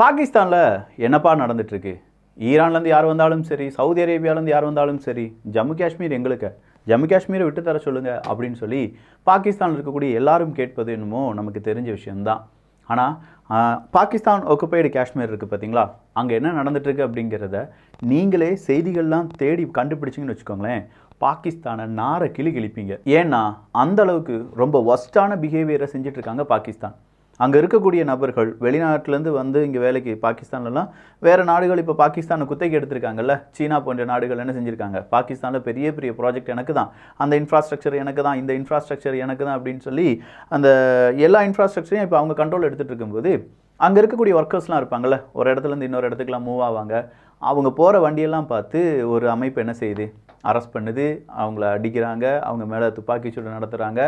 பாகிஸ்தானில் என்னப்பா நடந்துட்டுருக்கு? ஈரான்லேருந்து யார் வந்தாலும் சரி சவுதி அரேபியாவிலேருந்து யார் வந்தாலும் சரி ஜம்மு காஷ்மீர் எங்களுக்கு. ஜம்மு காஷ்மீரை விட்டு தர சொல்லுங்கள் அப்படின்னு சொல்லி பாகிஸ்தானில் இருக்கக்கூடிய எல்லாரும் கேட்பது என்னமோ நமக்கு தெரிஞ்ச விஷயம்தான். ஆனால் பாகிஸ்தான் ஒக்குபைடு காஷ்மீர் இருக்குது பார்த்தீங்களா அங்கே என்ன நடந்துட்டுருக்கு அப்படிங்கிறத நீங்களே செய்திகள்லாம் தேடி கண்டுபிடிச்சிங்கன்னு வச்சுக்கோங்களேன் பாகிஸ்தானை நாரை கிளி கிழிப்பீங்க. ஏன்னா அந்த அளவுக்கு ரொம்ப ஒஸ்டான பிஹேவியரை செஞ்சிட்ருக்காங்க பாகிஸ்தான். அங்கே இருக்கக்கூடிய நபர்கள் வெளிநாட்டிலேருந்து வந்து இங்கே வேலைக்கு பாகிஸ்தான்லலாம் வேறு நாடுகள் இப்போ பாகிஸ்தானை குத்தகை எடுத்திருக்காங்கல்ல? சீனா போன்ற நாடுகள் என்ன செஞ்சுருக்காங்க? பாகிஸ்தானில் பெரிய பெரிய ப்ராஜெக்ட் எனக்கு தான். அந்த இன்ஃப்ராஸ்ட்ரக்சர் எனக்கு தான் இந்த இன்ஃப்ராஸ்ட்ரக்சர் எனக்கு தான் அப்படின்னு சொல்லி அந்த எல்லா இன்ஃப்ராஸ்ட்ரக்சரையும் இப்போ அவங்க கண்ட்ரோல் எடுத்துகிட்டு இருக்கும்போது அங்கே இருக்கக்கூடிய ஒர்க்கர்ஸ்லாம் இருப்பாங்கல்ல? ஒரு இடத்துலேருந்து இன்னொரு இடத்துக்குலாம் மூவ் ஆவாங்க. அவங்க போகிற வண்டியெல்லாம் பார்த்து ஒரு அமைப்பு என்ன செய்யுது? அரெஸ்ட் பண்ணுது அவங்கள அடிக்கிறாங்க அவங்க மேலே துப்பாக்கி சூடு நடத்துகிறாங்க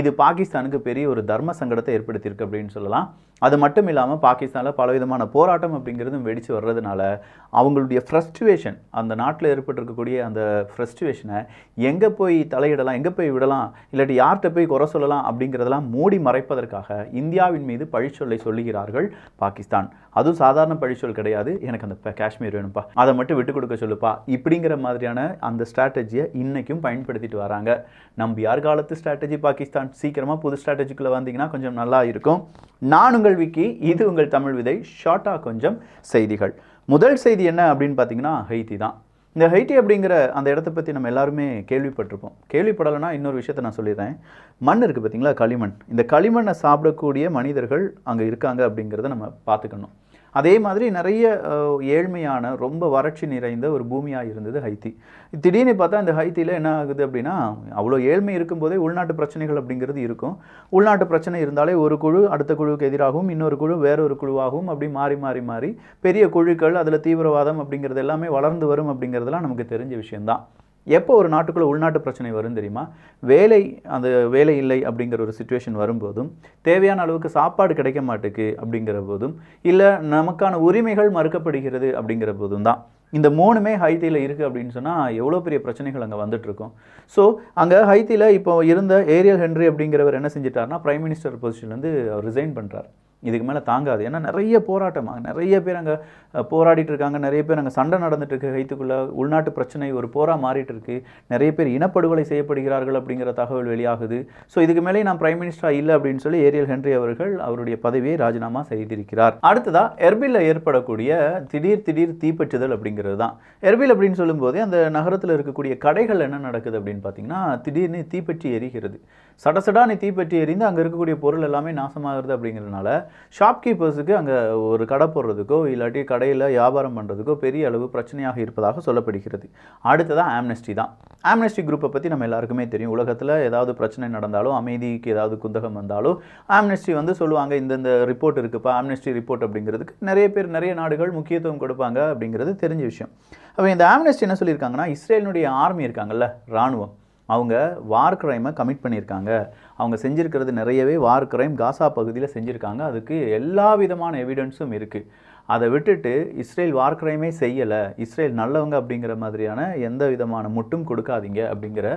இது பாகிஸ்தானுக்கு பெரிய ஒரு தர்ம சங்கடத்தை ஏற்படுத்தியிருக்கு அப்படின்னு சொல்லலாம். அது மட்டும் இல்லாமல் பாகிஸ்தானில் பலவிதமான போராட்டம் அப்படிங்கிறதும் வெடித்து வர்றதுனால அவங்களுடைய ஃப்ரஸ்ட்ரேஷன் அந்த நாட்டில் ஏற்பட்டிருக்கக்கூடிய அந்த ஃப்ரஸ்ட்ரேஷனை எங்கே போய் தலையிடலாம் எங்கே போய் விடலாம் இல்லாட்டி யார்கிட்ட போய் குறை சொல்லலாம் அப்படிங்கிறதெல்லாம் மூடி மறைப்பதற்காக இந்தியாவின் மீது பழிச்சொல்லை சொல்லுகிறார்கள் பாகிஸ்தான். அதுவும் சாதாரண பழிச்சொல் கிடையாது. எனக்கு அந்த காஷ்மீர் வேணும்ப்பா. அதை மட்டும் விட்டு கொடுக்க சொல்லுப்பா. இப்படிங்கிற மாதிரியான அந்த ஸ்ட்ராட்டஜியை இன்னைக்கும் பயன்படுத்திட்டு வராங்க. நம்பியார் காலத்து ஸ்ட்ராட்டஜி பாகிஸ்தான். சீக்கிரமாக புது ஸ்ட்ராட்டஜிக்குள்ளே வந்தீங்கன்னா கொஞ்சம் நல்லா இருக்கும். நான் உங்கள் விக்கி இது உங்கள் தமிழ் விதை. ஷார்ட்டாக கொஞ்சம் செய்திகள். முதல் செய்தி என்ன அப்படின்னு பார்த்தீங்கன்னா ஹைத்தி தான். இந்த ஹைட்டி அப்படிங்கிற அந்த இடத்த பற்றி நம்ம எல்லாருமே கேள்விப்பட்டிருப்போம். கேள்விப்படலைன்னா இன்னொரு விஷயத்தை நான் சொல்லிடுறேன். மண் இருக்குது பார்த்தீங்களா களிமண். இந்த களிமண்ணை சாப்பிடக்கூடிய மனிதர்கள் அங்கே இருக்காங்க அப்படிங்கிறத நம்ம பார்த்துக்கணும். அதே மாதிரி நிறைய ஏழ்மையான ரொம்ப வறட்சி நிறைந்த ஒரு பூமியாக இருந்தது ஹைத்தி. திடீர்னு பார்த்தா இந்த ஹைத்தியில் என்ன ஆகுது அப்படின்னா அவ்வளோ ஏழ்மை இருக்கும்போதே உள்நாட்டு பிரச்சனைகள் அப்படிங்கிறது இருக்கும். உள்நாட்டு பிரச்சனை இருந்தாலே ஒரு குழு அடுத்த குழுவுக்கு எதிராகவும் இன்னொரு குழு வேறொரு குழுவாகவும் அப்படி மாறி மாறி மாறி பெரிய குழுக்கள் அதில் தீவிரவாதம் அப்படிங்கிறது எல்லாமே வளர்ந்து வரும் அப்படிங்கிறதுலாம் நமக்கு தெரிஞ்ச விஷயம்தான். எப்போ ஒரு நாட்டுக்குள்ளே உள்நாட்டு பிரச்சனை வரும் தெரியுமா? வேலை அந்த வேலை இல்லை அப்படிங்கிற ஒரு சுச்சுவேஷன் வரும்போதும் தேவையான அளவுக்கு சாப்பாடு கிடைக்க மாட்டுக்கு அப்படிங்கிற போதும் இல்லை நமக்கான உரிமைகள் மறுக்கப்படுகிறது அப்படிங்கிற போதும் தான். இந்த மூணுமே ஹைத்தியில் இருக்குது அப்படின்னு சொன்னால் எவ்வளோ பெரிய பிரச்சனைகள் அங்கே வந்துட்டுருக்கும். ஸோ அங்கே ஹைத்தியில் இப்போ இருந்த ஏரியல் ஹென்ரி அப்படிங்கிறவர் என்ன செஞ்சிட்டார்னா பிரைம் மினிஸ்டர் பொசிஷன்லேருந்து அவர் ரிசைன் பண்ணுறார் இதுக்கு மேலே தாங்காது. ஏன்னா நிறைய போராட்டமாக நிறைய பேர் அங்கே போராடிட்டு இருக்காங்க. நிறைய பேர் அங்கே சண்டை நடந்துட்டு இருக்கு. ஹைத்துக்குள்ளே உள்நாட்டு பிரச்சனை ஒரு போரா மாறிட்டு இருக்கு. நிறைய பேர் இனப்படுகொலை செய்யப்படுகிறார்கள் அப்படிங்கிற தகவல் வெளியாகுது. ஸோ இதுக்கு மேலே நான் பிரைம் மினிஸ்டராக இல்லை அப்படின்னு சொல்லி ஏரியல் ஹென்றி அவர்கள் அவருடைய பதவியை ராஜினாமா செய்திருக்கிறார். அடுத்ததாக எர்பிலில் ஏற்படக்கூடிய திடீர் திடீர் தீப்பற்றுதல் அப்படிங்கிறது தான். எர்பில் அப்படின்னு சொல்லும்போது அந்த நகரத்தில் இருக்கக்கூடிய கடைகள் என்ன நடக்குது அப்படின்னு பார்த்தீங்கன்னா திடீர்னு தீப்பற்றி எரிகிறது. சடசடானு தீப்பற்றி எரிந்து அங்கே இருக்கக்கூடிய பொருள் எல்லாமே நாசமாகிறது அப்படிங்கிறதுனால ஷாப்கீப்பர்ஸுக்கு அங்கே ஒரு கடை போடுறதுக்கோ இல்லாட்டி கடையில் வியாபாரம் பண்ணுறதுக்கோ பெரிய அளவு பிரச்சனையாக இருப்பதாக சொல்லப்படுகிறது. அடுத்ததான் ஆம்னஸ்டி தான். ஆம்னஸ்டி குரூப்பை பற்றி நம்ம எல்லாருக்குமே தெரியும். உலகத்தில் ஏதாவது பிரச்சனை நடந்தாலும் அமைதிக்கு ஏதாவது குந்தகம் வந்தாலும் ஆம்னஸ்டி வந்து சொல்லுவாங்க இந்தந்த ரிப்போர்ட் இருக்குப்பா ஆம்னஸ்டி ரிப்போர்ட் அப்படிங்கிறதுக்கு நிறைய பேர் நிறைய நாடுகள் முக்கியத்துவம் கொடுப்பாங்க அப்படிங்கிறது தெரிஞ்ச விஷயம். அப்போ இந்த ஆம்னஸ்டி என்ன சொல்லியிருக்காங்கன்னா இஸ்ரேலினுடைய ஆர்மி இருக்காங்கல்ல இராணுவம். அவங்க வார் கிரைமை கமிட் பண்ணியிருக்காங்க. அவங்க செஞ்சுருக்கிறது நிறையவே வார் கிரைம் காசா பகுதியில் செஞ்சுருக்காங்க. அதுக்கு எல்லா விதமான எவிடன்ஸும் இருக்குது அதை விட்டுட்டு இஸ்ரேல் வார் கிரைமே செய்யலை. இஸ்ரேல் நல்லவங்க அப்படிங்கிற மாதிரியான எந்த விதமான முட்டும் கொடுக்காதீங்க அப்படிங்கிற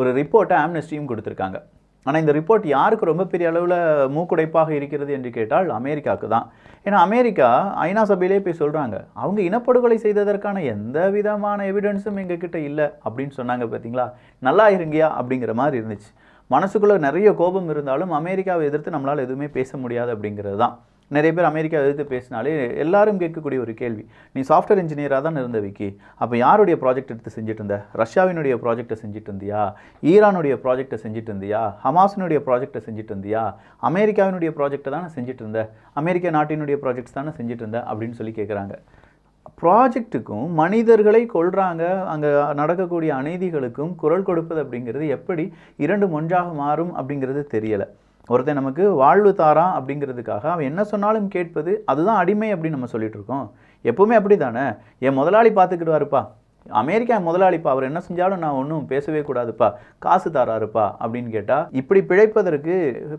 ஒரு ரிப்போர்ட்டை ஆம்னஸ்டியும் கொடுத்துருக்காங்க. ஆனால் இந்த ரிப்போர்ட் யாருக்கு ரொம்ப பெரிய அளவில் மூக்குடைப்பாக இருக்கிறது என்று கேட்டால் அமெரிக்காவுக்கு தான். ஏன்னா அமெரிக்கா ஐநா சபையிலே போய் சொல்கிறாங்க அவங்க இனப்படுகொலை செய்ததற்கான எந்த விதமான எவிடன்ஸும் எங்ககிட்ட இல்லை அப்படின்னு சொன்னாங்க பார்த்தீங்களா நல்லா இருங்கயா? அப்படிங்கிற மாதிரி இருந்துச்சு. மனசுக்குள்ளே நிறைய கோபம் இருந்தாலும் அமெரிக்காவை எதிர்த்து நம்மளால் எதுவுமே பேச முடியாது அப்படிங்கிறது தான். நிறைய பேர் அமெரிக்கா எதிர்த்து பேசினாலே எல்லாரும் கேட்கக்கூடிய ஒரு கேள்வி. நீ சாஃப்ட்வேர் இன்ஜினியராக தான் இருந்த விக்கி. அப்போ யாருடைய ப்ராஜெக்ட் எடுத்து செஞ்சுட்டு இருந்த? ரஷ்யாவினுடைய ப்ராஜெக்டை செஞ்சுட்டு இருந்தியா? ஈரானுடைய ப்ராஜெக்டை செஞ்சுட்டு இருந்தியா? ஹமாஸினுடைய ப்ராஜெக்டை செஞ்சுட்டு இருந்தியா? அமெரிக்காவினுடைய ப்ராஜெக்டை தானே செஞ்சுட்டு இருந்த? அமெரிக்க நாட்டினுடைய ப்ராஜெக்ட்ஸ் தானே செஞ்சுட்டு இருந்த? அப்படின்னு சொல்லி கேட்குறாங்க ப்ராஜெக்ட்டுக்கும் மனிதர்களை கொள்கிறாங்க அங்கே நடக்கக்கூடிய அநீதிகளுக்கும் குரல் கொடுப்பது அப்படிங்கிறது எப்படி இரண்டு ஒன்றாக மாறும் அப்படிங்கிறது தெரியலை. ஒருத்தன் நமக்கு வாழ்வு தாரான் அப்படிங்கிறதுக்காக அவன் என்ன சொன்னாலும் கேட்பது அதுதான் அடிமை அப்படின்னு நம்ம சொல்லிட்டு இருக்கோம். எப்பவுமே அப்படி தானே என் முதலாளி பார்த்துக்கிடுவாருப்பா. அமெரிக்கா முதலாளிப்பா. அவர் என்ன செஞ்சாலும் நான் ஒன்றும் பேசவே கூடாதுப்பா. காசு தாராருப்பா அப்படின்னு கேட்டால் இப்படி பிழைப்பதற்கு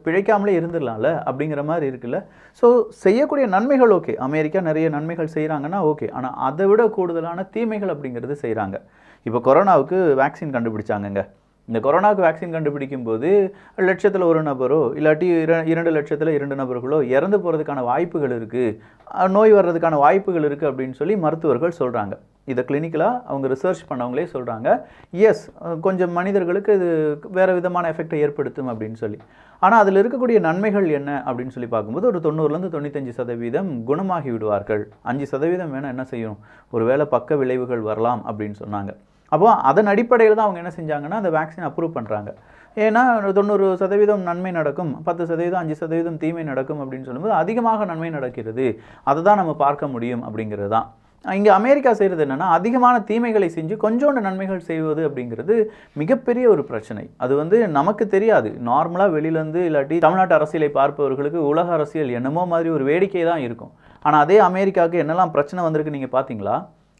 பிழைக்காமலே இருந்துடலாம்ல அப்படிங்கிற மாதிரி இருக்குல்ல. ஸோ செய்யக்கூடிய நன்மைகள் ஓகே அமெரிக்கா நிறைய நன்மைகள் செய்கிறாங்கன்னா ஓகே ஆனால் அதை விட கூடுதலான தீமைகள் அப்படிங்கிறது செய்கிறாங்க இப்போ கொரோனாவுக்கு வேக்சின் கண்டுபிடிச்சாங்கங்க. இந்த கொரோனாவுக்கு வேக்சின் கண்டுபிடிக்கும் போது லட்சத்தில் ஒரு நபரோ இல்லாட்டி இர இரண்டு லட்சத்தில் இரண்டு நபர்களோ இறந்து போகிறதுக்கான வாய்ப்புகள் இருக்குது நோய் வர்றதுக்கான வாய்ப்புகள் இருக்குது அப்படின்னு சொல்லி மருத்துவர்கள் சொல்கிறாங்க இதை கிளினிக்கலாக அவங்க ரிசர்ச் பண்ணவங்களே சொல்கிறாங்க எஸ் கொஞ்சம் மனிதர்களுக்கு இது வேறு விதமான எஃபெக்டை ஏற்படுத்தும் அப்படின்னு சொல்லி. ஆனால் அதில் இருக்கக்கூடிய நன்மைகள் என்ன அப்படின்னு சொல்லி பார்க்கும்போது ஒரு தொண்ணூறுலேருந்து தொண்ணூத்தஞ்சு சதவீதம் குணமாகி விடுவார்கள். அஞ்சு சதவீதம் வேணால் என்ன செய்யும்? ஒருவேளை பக்க விளைவுகள் வரலாம் அப்படின்னு சொன்னாங்க. அப்போ அதன் அடிப்படையில் தான் அவங்க என்ன செஞ்சாங்கன்னா அந்த வேக்சின் அப்ரூவ் பண்ணுறாங்க ஏன்னா தொண்ணூறு சதவீதம் நன்மை நடக்கும் பத்து சதவீதம் அஞ்சு சதவீதம் தீமை நடக்கும் அப்படின்னு சொல்லும்போது அதிகமாக நன்மை நடக்கிறது. அதை தான் நம்ம பார்க்க முடியும் அப்படிங்கிறது தான். இங்கே அமெரிக்கா செய்கிறது என்னென்னா அதிகமான தீமைகளை செஞ்சு கொஞ்சோண்டு நன்மைகள் செய்வது அப்படிங்கிறது மிகப்பெரிய ஒரு பிரச்சனை. அது வந்து நமக்கு தெரியாது. நார்மலாக வெளியிலேருந்து இல்லாட்டி தமிழ்நாட்டு அரசியலை பார்ப்பவர்களுக்கு உலக அரசியல் என்னமோ மாதிரி ஒரு வேடிக்கை தான் இருக்கும். ஆனால் அதே அமெரிக்காவுக்கு என்னெல்லாம் பிரச்சனை வந்திருக்கு நீங்கள் பார்த்தீங்களா?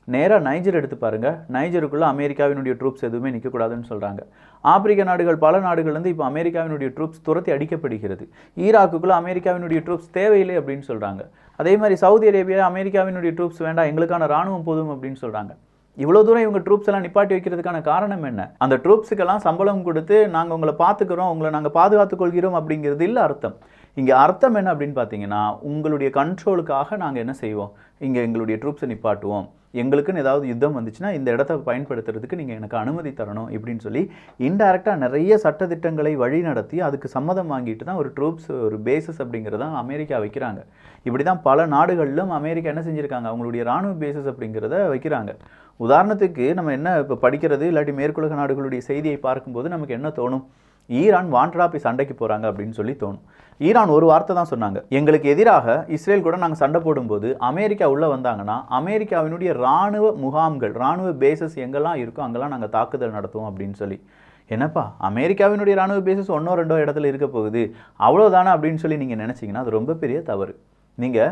நேராக நைஜர் எடுத்து பாருங்கள் நைஜருக்குள்ளே அமெரிக்காவினுடைய ட்ரூப்ஸ் எதுவுமே நிற்கக்கூடாதுன்னு சொல்கிறாங்க ஆப்பிரிக்க நாடுகள் பல நாடுகள்லேருந்து இப்போ அமெரிக்காவினுடைய ட்ரூப்ஸ் துரத்தி அடிக்கப்படுகிறது. ஈராக்குக்குள்ளே அமெரிக்காவினுடைய ட்ரூப்ஸ் தேவையில்லை அப்படின்னு சொல்கிறாங்க அதே மாதிரி சவுதி அரேபியா அமெரிக்காவினுடைய ட்ரூப்ஸ் வேண்டாம் எங்களுக்கான ராணுவம் போதும் அப்படின்னு சொல்கிறாங்க இவ்வளோ தூரம் இவங்க ட்ரூப்ஸ் எல்லாம் நிப்பாட்டி வைக்கிறதுக்கான காரணம் என்ன? அந்த ட்ரூப்ஸுக்கெல்லாம் சம்பளம் கொடுத்து நாங்கள் உங்களை பார்த்துக்கிறோம் உங்களை நாங்கள் பாதுகாத்துக் கொள்கிறோம் அப்படிங்கிறது இல்லை அர்த்தம். இங்கே அர்த்தம் என்ன அப்படின்னு பார்த்தீங்கன்னா உங்களுடைய கண்ட்ரோலுக்காக நாங்கள் என்ன செய்வோம்? இங்கே எங்களுடைய ட்ரூப்ஸை நிப்பாட்டுவோம். எங்களுக்குன்னு ஏதாவது யுத்தம் வந்துச்சுன்னா இந்த இடத்த பயன்படுத்துறதுக்கு நீங்கள் எனக்கு அனுமதி தரணும் இப்படின்னு சொல்லி இன்டைரக்டாக நிறைய சட்டத்திட்டங்களை வழி நடத்தி அதுக்கு சம்மதம் வாங்கிட்டு தான் ஒரு ட்ரூப்ஸ் ஒரு பேசஸ் அப்படிங்கிறதான் அமெரிக்கா வைக்கிறாங்க. இப்படி தான் பல நாடுகளிலும் அமெரிக்கா என்ன செஞ்சுருக்காங்க? அவங்களுடைய ராணுவ பேசஸ் அப்படிங்கிறத வைக்கிறாங்க. உதாரணத்துக்கு நம்ம என்ன இப்போ படிக்கிறது இல்லாட்டி மேற்குலக நாடுகளுடைய செய்தியை பார்க்கும்போது நமக்கு என்ன தோணும்? ஈரான் வாண்டடா போய் சண்டைக்கு போகிறாங்க அப்படின்னு சொல்லி தோணும். ஈரான் ஒரு வார்த்தை தான் சொன்னாங்க. எங்களுக்கு எதிராக இஸ்ரேல் கூட நாங்கள் சண்டை போடும்போது அமெரிக்கா உள்ளே வந்தாங்கன்னா அமெரிக்காவினுடைய இராணுவ முகாம்கள் இராணுவ பேசஸ் எங்கெல்லாம் இருக்கோ அங்கெல்லாம் நாங்கள் தாக்குதல் நடத்துவோம் அப்படின்னு சொல்லி. என்னப்பா அமெரிக்காவினுடைய ராணுவ பேசஸ் ஒன்றோ ரெண்டோ இடத்துல இருக்க போகுது. அவ்வளோதானே அப்படின்னு சொல்லி நீங்கள் நினச்சிங்கன்னா அது ரொம்ப பெரிய தவறு. நீங்கள்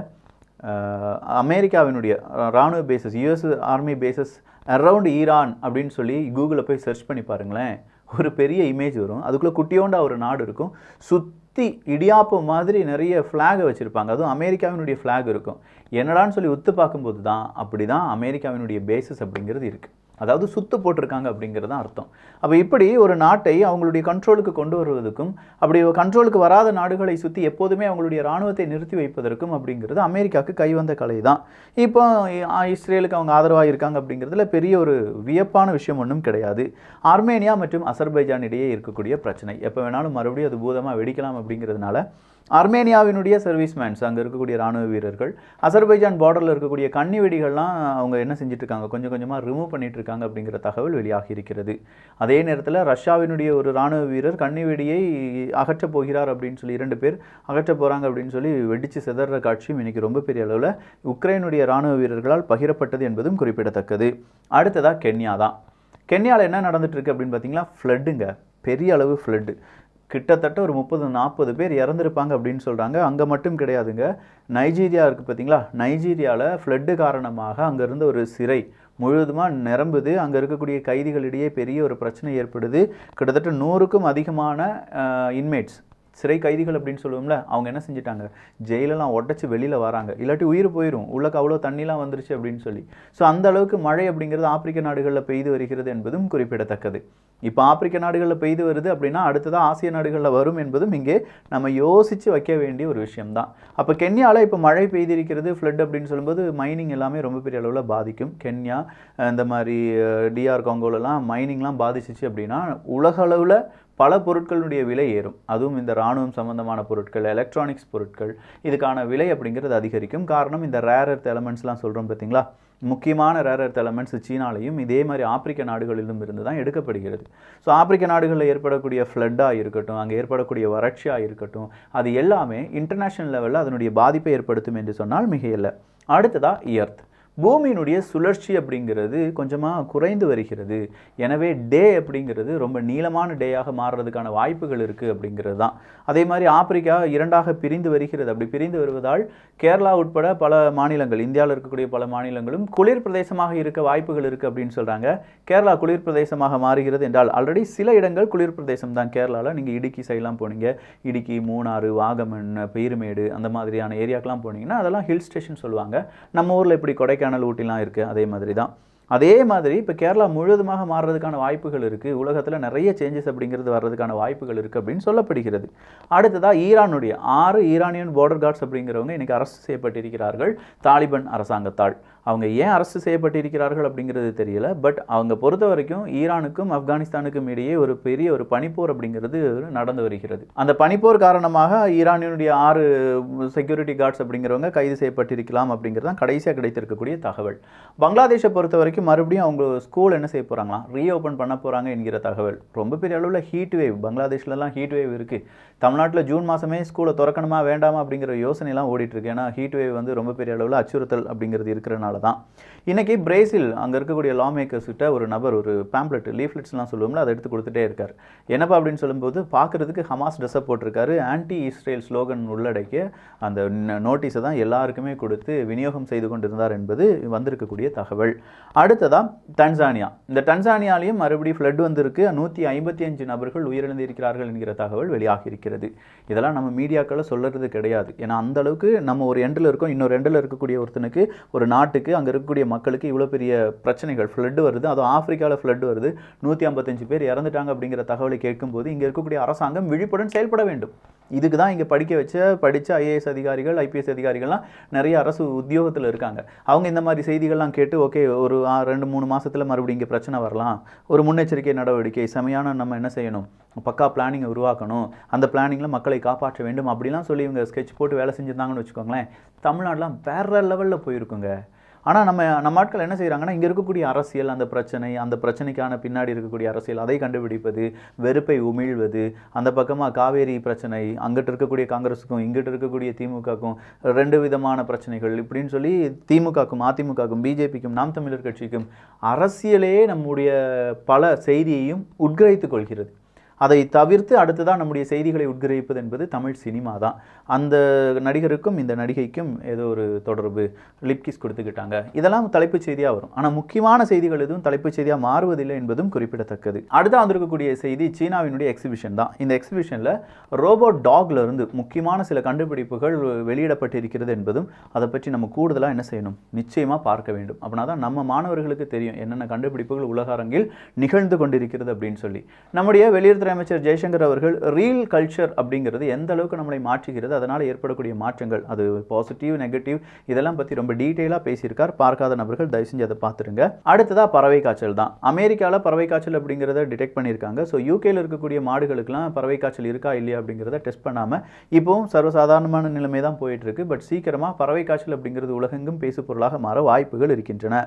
அமெரிக்காவினுடைய ராணுவ bases US army bases around Iran அப்படின்னு சொல்லி கூகுளில் போய் சர்ச் பண்ணி பாருங்களேன். ஒரு பெரிய இமேஜ் வரும். அதுக்குள்ளே குட்டியோண்டா ஒரு நாடு இருக்கும். சுற்றி இடியாப்பு மாதிரி நிறைய ஃப்ளாகை வச்சுருப்பாங்க. அதுவும் அமெரிக்காவினுடைய ஃப்ளாக் இருக்கும். என்னடான்னு சொல்லி ஒத்து பார்க்கும்போது தான் அப்படி தான் அமெரிக்காவினுடைய பேசஸ் அப்படிங்கிறது இருக்குது அதாவது சுத்து போட்டிருக்காங்க அப்படிங்கிறது தான் அர்த்தம். அப்போ இப்படி ஒரு நாட்டை அவங்களுடைய கண்ட்ரோலுக்கு கொண்டு வருவதற்கும் அப்படி கண்ட்ரோலுக்கு வராத நாடுகளை சுற்றி எப்போதுமே அவங்களுடைய இராணுவத்தை நிறுத்தி வைப்பதற்கும் அப்படிங்கிறது அமெரிக்காவுக்கு கைவந்த கலை தான் இப்போ இஸ்ரேலுக்கு அவங்க ஆதரவாக இருக்காங்க அப்படிங்கிறதுல பெரிய ஒரு வியப்பான விஷயம் ஒன்றும் கிடையாது. ஆர்மேனியா மற்றும் அசர்பைஜான் இடையே இருக்கக்கூடிய பிரச்சனை. எப்போ வேணாலும் மறுபடியும் அது பூதமாக வெடிக்கலாம் அப்படிங்கிறதுனால அர்மேனியாவினுடைய சர்வீஸ்மேன்ஸ் அங்கே இருக்கக்கூடிய ராணுவ வீரர்கள் அசர்பைஜான் பார்டரில் இருக்கக்கூடிய கண்ணி வெடிகள்லாம் அவங்க என்ன செஞ்சுட்டு இருக்காங்க கொஞ்சம் கொஞ்சமாக ரிமூவ் பண்ணிட்டு இருக்காங்க அப்படிங்கிற தகவல் வெளியாகி இருக்கிறது அதே நேரத்தில் ரஷ்யாவினுடைய ஒரு ராணுவ வீரர் கண்ணி வெடியை அகற்றப் போகிறார் அப்படின்னு சொல்லி இரண்டு பேர் அகற்றப் போகிறாங்க அப்படின்னு சொல்லி வெடிச்சு சிதற காட்சியும் இன்றைக்கி ரொம்ப பெரிய அளவில் உக்ரைனுடைய ராணுவ வீரர்களால் பகிரப்பட்டது என்பதும் குறிப்பிடத்தக்கது. அடுத்ததாக கென்யா தான். கென்யாவில் என்ன நடந்துட்டு இருக்கு அப்படின்னு பார்த்தீங்கன்னா ஃப்ளட்டுங்க பெரிய அளவு ஃப்ளட்டு கிட்டத்தட்ட ஒரு முப்பது நாற்பது பேர் இறந்துருப்பாங்க அப்படின்னு சொல்கிறாங்க அங்கே மட்டும் கிடையாதுங்க. நைஜீரியா இருக்குது பார்த்தீங்களா நைஜீரியாவில் ஃப்ளட்டு காரணமாக அங்கேருந்து ஒரு சிறை முழுவதுமாக நிரம்புது. அங்கே இருக்கக்கூடிய கைதிகளிடையே பெரிய ஒரு பிரச்சனை ஏற்படுது. கிட்டத்தட்ட நூறுக்கும் அதிகமான இன்மேட்ஸ் சிறை கைதிகள் அப்படின்னு சொல்லுவோம்ல அவங்க என்ன செஞ்சிட்டாங்க? ஜெயிலெல்லாம் உடச்சி வெளியில் வராங்க. இல்லாட்டி உயிர் போயிடும் உள்ளக்கு அவ்வளோ தண்ணிலாம் வந்துருச்சு அப்படின்னு சொல்லி. ஸோ அந்த அளவுக்கு மழை அப்படிங்கிறது ஆப்பிரிக்க நாடுகளில் பெய்து வருகிறது என்பதும் குறிப்பிடத்தக்கது. இப்போ ஆப்பிரிக்க நாடுகளில் பெய்து வருது அப்படின்னா அடுத்ததாக ஆசிய நாடுகளில் வரும் என்பதும் இங்கே நம்ம யோசித்து வைக்க வேண்டிய ஒரு விஷயம்தான். அப்போ கென்யாவில் இப்போ மழை பெய்திருக்கிறது ஃப்ளட் அப்படின்னு சொல்லும்போது மைனிங் எல்லாமே ரொம்ப பெரிய அளவில் பாதிக்கும். கென்யா இந்த மாதிரி டிஆர் காங்கோலெலாம் மைனிங்லாம் பாதிச்சிச்சு அப்படின்னா உலக அளவில் பல பொருட்களுடைய விலை ஏறும். அதுவும் இந்த இராணுவம் சம்பந்தமான பொருட்கள் எலக்ட்ரானிக்ஸ் பொருட்கள் இதுக்கான விலை அப்படிங்கிறது அதிகரிக்கும். காரணம் இந்த ரேர் எர்த் எலமெண்ட்ஸ்லாம் சொல்கிறோம் பார்த்தீங்களா? முக்கியமான ரேர் எர்த் எலமெண்ட்ஸ் சீனாலையும் இதே மாதிரி ஆப்பிரிக்க நாடுகளிலும் இருந்து தான் எடுக்கப்படுகிறது. ஸோ ஆப்பிரிக்க நாடுகளில் ஏற்படக்கூடிய ஃப்ளட்டாக இருக்கட்டும் அங்கே ஏற்படக்கூடிய வறட்சியாக இருக்கட்டும் அது எல்லாமே இன்டர்நேஷனல் லெவலில் அதனுடைய பாதிப்பை ஏற்படுத்தும் என்று சொன்னால் மிகையில்லை. அடுத்ததாக இயர்த் பூமியினுடைய சுழற்சி அப்படிங்கிறது கொஞ்சமாக குறைந்து வருகிறது. எனவே டே அப்படிங்கிறது ரொம்ப நீளமான டேயாக மாறுறதுக்கான வாய்ப்புகள் இருக்குது அப்படிங்கிறது தான். அதே மாதிரி ஆப்பிரிக்கா இரண்டாக பிரிந்து வருகிறது. அப்படி பிரிந்து வருவதால் கேரளா உட்பட பல மாநிலங்கள் இந்தியாவில் இருக்கக்கூடிய பல மாநிலங்களும் குளிர் பிரதேசமாக இருக்க வாய்ப்புகள் இருக்குது அப்படின்னு சொல்கிறாங்க கேரளா குளிர் பிரதேசமாக மாறுகிறது என்றால் ஆல்ரெடி சில இடங்கள் குளிர் பிரதேசம் தான். கேரளாவில் நீங்கள் இடுக்கி சைட்லாம் போனீங்க. இடுக்கி மூணாறு வாகமன் பீருமேடு அந்த மாதிரியான ஏரியாக்கெலாம் போனீங்கன்னா அதெல்லாம் ஹில் ஸ்டேஷன் சொல்லுவாங்க. நம்ம ஊரில் இப்படி கொடைக்கானல் ஊட்டிலாம் இருக்குது அதே மாதிரி தான். அதே மாதிரி இப்போ கேரளா முழுவதுமாக மாறுறதுக்கான வாய்ப்புகள் இருக்குது உலகத்தில் நிறைய சேஞ்சஸ் அப்படிங்கிறது வர்றதுக்கான வாய்ப்புகள் இருக்குது அப்படின்னு சொல்லப்படுகிறது. அடுத்ததாக ஈரானுடைய ஆறு ஈரானியன் பார்டர் கார்ட்ஸ் அப்படிங்கிறவங்க இன்றைக்கி அரசு செய்யப்பட்டிருக்கிறார்கள். தாலிபன் அரசாங்கத்தால். அவங்க ஏன் அரசு செய்யப்பட்டிருக்கிறார்கள் அப்படிங்கிறது தெரியல. பட் அவங்க பொறுத்த வரைக்கும் ஈரானுக்கும் ஆப்கானிஸ்தானுக்கும் இடையே ஒரு பெரிய ஒரு பனிப்போர் அப்படிங்கிறது நடந்து வருகிறது. அந்த பனிப்போர் காரணமாக ஈரானினுடைய ஆறு செக்யூரிட்டி கார்ட்ஸ் அப்படிங்கிறவங்க கைது செய்யப்பட்டிருக்கலாம் அப்படிங்கிறது தான் கடைசியாக கிடைத்திருக்கக்கூடிய தகவல். பங்களாதேஷை பொறுத்த வரைக்கும் மறுபடியும் அவங்க ஸ்கூல் என்ன செய்ய போகிறாங்களாம் ரீஓப்பன் பண்ண போகிறாங்க என்கிற தகவல். ரொம்ப பெரிய அளவில் ஹீட் வேவ் பங்களாதேஷ்லலாம் ஹீட் வேவ் இருக்குது தமிழ்நாட்டில் ஜூன் மாதமே ஸ்கூலை திறக்கணுமா வேண்டாமா அப்படிங்கிற யோசனைலாம் ஓடிட்டுருக்கு ஏன்னா ஹீட் வேவ் வந்து ரொம்ப பெரிய அளவில் அச்சுறுத்தல் அப்படிங்கிறது இருக்கிறனால தான் இன்னைக்கு பிரேசில் அங்கே இருக்கக்கூடிய லா மேக்கர்ஸ்கிட்ட ஒரு நபர் ஒரு பேம்ப்ளெட் லீஃப்லெட்ஸ்லாம் சொல்லுவோம்ல அதை எடுத்து கொடுத்துட்டே இருக்கார். என்னப்பா அப்படின்னு சொல்லும்போது பார்க்குறதுக்கு ஹமாஸ் ட்ரெஸ்ஸை போட்டிருக்காரு. ஆன்டி இஸ்ரேல் ஸ்லோகன் உள்ளடக்கிய அந்த நோட்டீஸை தான் எல்லாருக்குமே கொடுத்து விநியோகம் செய்து கொண்டிருந்தார் என்பது வந்திருக்கக்கூடிய தகவல். அடுத்ததாக டன்சானியா இந்த டன்சானியாலையும் மறுபடியும் ஃப்ளட் வந்திருக்கு. நூற்றி ஐம்பத்தி அஞ்சு நபர்கள் உயிரிழந்திருக்கிறார்கள் என்கிற தகவல் வெளியாகி இருக்கிறது இதெல்லாம் நம்ம மீடியாக்களை சொல்கிறது கிடையாது. ஏன்னா அந்த அளவுக்கு நம்ம ஒரு எண்டில் இருக்கோம். இன்னொரு எண்டில் இருக்கக்கூடிய ஒருத்தனுக்கு ஒரு நாட்டுக்கு அங்கே இருக்கக்கூடிய மக்களுக்கு இவ்வளோ பெரிய பிரச்சனைகள் ஃப்ளட்டு வருது. அதுவும் ஆஃப்ரிக்காவில் ஃப்ளட் வருது. நூற்றி ஐம்பத்தஞ்சு பேர் இறந்துட்டாங்க அப்படிங்கிற தகவலை கேட்கும்போது இங்கே இருக்கக்கூடிய அரசாங்கம் விழிப்புடன் செயல்பட வேண்டும். இதுக்கு தான் இங்கே படிக்க வச்ச படித்த ஐஏஎஸ் அதிகாரிகள் ஐபிஎஸ் அதிகாரிகள்லாம் நிறைய அரசு உத்தியோகத்தில் இருக்காங்க. அவங்க இந்த மாதிரி செய்திகள்லாம் கேட்டு ஓகே ஒரு ரெண்டு மூணு மாதத்தில் மறுபடியும் இங்கே பிரச்சனை வரலாம். ஒரு முன்னெச்சரிக்கை நடவடிக்கை செமையான நம்ம என்ன செய்யணும்? பக்கா பிளானிங்கை உருவாக்கணும். அந்த பிளானிங்கில் மக்களை காப்பாற்ற வேண்டும். அப்படிலாம் சொல்லி இவங்க ஸ்கெட்ச் போட்டு வேலை செஞ்சுருந்தாங்கன்னு வச்சுக்கோங்களேன். தமிழ்நாடுலாம் வேற லெவலில் போயிருக்குங்க. ஆனால் நம்ம நம்ம ஆட்கள் என்ன செய்கிறாங்கன்னா இங்கே இருக்கக்கூடிய அரசியல் அந்த பிரச்சனை அந்த பிரச்சனைக்கான பின்னாடி இருக்கக்கூடிய அரசியல் அதை கண்டுபிடிப்பது வெறுப்பை உமிழ்வது அந்த பக்கமாக காவேரி பிரச்சனை அங்கிட்டு இருக்கக்கூடிய காங்கிரஸுக்கும் இங்கிட்டு இருக்கக்கூடிய திமுகக்கும் ரெண்டு விதமான பிரச்சனைகள் இப்படின்னு சொல்லி திமுகக்கும் அதிமுகக்கும் பிஜேபிக்கும் நாம் தமிழர் கட்சிக்கும் அரசியலே நம்முடைய பல செய்தியையும் உட்கிரகித்துக் கொள்கிறது. அதை தவிர்த்து அடுத்ததான் நம்முடைய செய்திகளை உட்கிரகிப்பது என்பது தமிழ் சினிமா தான். அந்த நடிகருக்கும் இந்த நடிகைக்கும் ஏதோ ஒரு தொடர்பு லிப்கிஸ் கொடுத்துக்கிட்டாங்க. இதெல்லாம் தலைப்புச் செய்தியாக வரும். ஆனால் முக்கியமான செய்திகள் எதுவும் தலைப்புச் செய்தியாக மாறுவதில்லை என்பதும் குறிப்பிடத்தக்கது. அடுத்து வந்திருக்கக்கூடிய செய்தி சீனாவினுடைய எக்ஸிபிஷன் தான். இந்த எக்ஸிபிஷனில் ரோபோட் டாக்ல இருந்து முக்கியமான சில கண்டுபிடிப்புகள் வெளியிடப்பட்டிருக்கிறது என்பதும் அதை பற்றி நம்ம கூடுதலாக என்ன செய்யணும்? நிச்சயமாக பார்க்க வேண்டும். அப்படின்னா தான் நம்ம மாணவர்களுக்கு தெரியும். என்னென்ன கண்டுபிடிப்புகள் உலக அரங்கில் நிகழ்ந்து கொண்டிருக்கிறது அப்படின்னு சொல்லி. நம்முடைய வெளியுறவுத்துறை அமைச்சர் ஜெய்சங்கர் அவர்கள் ரீல் கல்ச்சர் அப்படிங்கிறது எந்த அளவுக்கு நம்மளை மாற்றுகிறது அதனால் ஏற்படக்கூடிய மாற்றங்கள். அது பாசிட்டிவ் நெகட்டிவ் இதெல்லாம் பற்றி ரொம்ப டீட்டெயிலாக பேசியிருக்கார். பார்க்காத நபர்கள் தயவு செஞ்சு அதை பார்த்துருங்க. அடுத்ததாக பறவை காய்ச்சல் தான். அமெரிக்காவில் பறவை காய்ச்சல் அப்படிங்கிறத டிடெக்ட் பண்ணியிருக்காங்க. ஸோ யூகேயில் இருக்கக்கூடிய மாடுகளுக்கெல்லாம் பறவை காய்ச்சல் இருக்கா இல்லையா அப்படிங்கிறத டெஸ்ட் பண்ணாமல் இப்போவும் சர்வசாதாரணமான நிலைமை தான் போயிட்டுருக்கு பட் சீக்கிரமாக பறவை காய்ச்சல் அப்படிங்கிறது உலகெங்கும் பேசு பொருளாக மாற வாய்ப்புகள் இருக்கின்றன.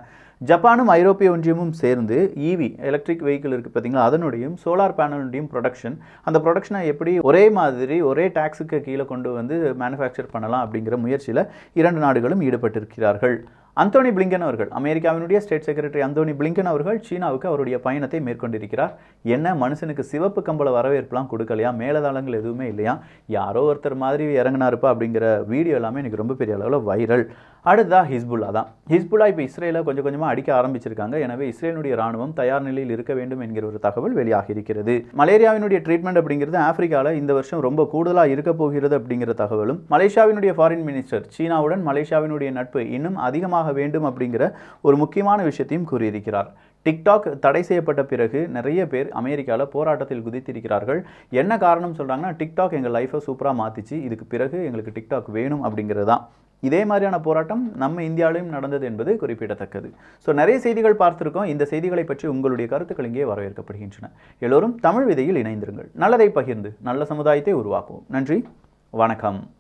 ஜப்பானும் ஐரோப்பிய ஒன்றியமும் சேர்ந்து ஈவி எலக்ட்ரிக் வெஹிக்கிள் இருக்குது பார்த்தீங்களா? அதனுடையும் சோலார் பேனலுடையும் ப்ரொடக்ஷன் அந்த ப்ரொடக்ஷனை எப்படி ஒரே மாதிரி ஒரே டேக்ஸுக்கு கீழே கொண்டு வந்து மேனுஃபேக்சர் பண்ணலாம் அப்படிங்கிற முயற்சியில் இரண்டு நாடுகளும் ஈடுபட்டிருக்கிறார்கள். அந்தோனி பிளிங்கன் அவர்கள் அமெரிக்காவினுடைய ஸ்டேட் செக்ரட்டரி அந்தோனி பிளிங்கன் அவர்கள் சீனாவுக்கு அவருடைய பயணத்தை மேற்கொண்டிருக்கிறார். என்ன மனுஷனுக்கு சிவப்பு கம்பள வரவேற்புலாம் கொடுக்கலையா? மேலதாளங்கள் எதுவுமே இல்லையா? யாரோ ஒருத்தர் மாதிரி இறங்கினாருப்பா அப்படிங்கிற வீடியோ எல்லாமே எனக்கு ரொம்ப பெரிய அளவில் வைரல் அடுத்ததாக ஹிஸ்புல்லா தான். ஹிஸ்புல்லா இப்போ இஸ்ரேலை கொஞ்சம் கொஞ்சமாக அடிக்க ஆரம்பிச்சிருக்காங்க. எனவே இஸ்ரேலுடைய ராணுவம் தயார் நிலையில் இருக்க வேண்டும் என்கிற ஒரு தகவல் வெளியாகி இருக்கிறது. மலேரியாவினுடைய ட்ரீட்மெண்ட் அப்படிங்கிறது ஆப்பிரிக்காவில் இந்த வருஷம் ரொம்ப கூடுதலாக இருக்க போகிறது அப்படிங்கிற தகவலும் மலேசியாவினுடைய ஃபாரின் மினிஸ்டர் சீனாவுடன் மலேசியாவினுடைய நட்பு இன்னும் அதிகமாக வேண்டும் அப்படிங்கிற ஒரு முக்கியமான விஷயத்தையும் கூறியிருக்கிறார். டிக்டாக் தடை செய்யப்பட்ட பிறகு நிறைய பேர் அமெரிக்காவில் போராட்டத்தில் குதித்திருக்கிறார்கள். என்ன காரணம் சொல்கிறாங்கன்னா டிக்டாக் எங்கள் லைஃப்பை சூப்பராக மாற்றிச்சு இதுக்கு பிறகு எங்களுக்கு டிக்டாக் வேணும் அப்படிங்கிறது தான். இதே மாதிரியான போராட்டம் நம்ம இந்தியாவிலும் நடந்தது என்பது குறிப்பிடத்தக்கது. ஸோ நிறைய செய்திகள் பார்த்திருக்கோம். இந்த செய்திகளை பற்றி உங்களுடைய கருத்துக்கள் இங்கே வரவேற்கப்படுகின்றன. எல்லோரும் தமிழ் விதையில் இணைந்திருங்கள். நல்லதை பகிர்ந்து நல்ல சமுதாயத்தை உருவாக்குவோம். நன்றி. வணக்கம்.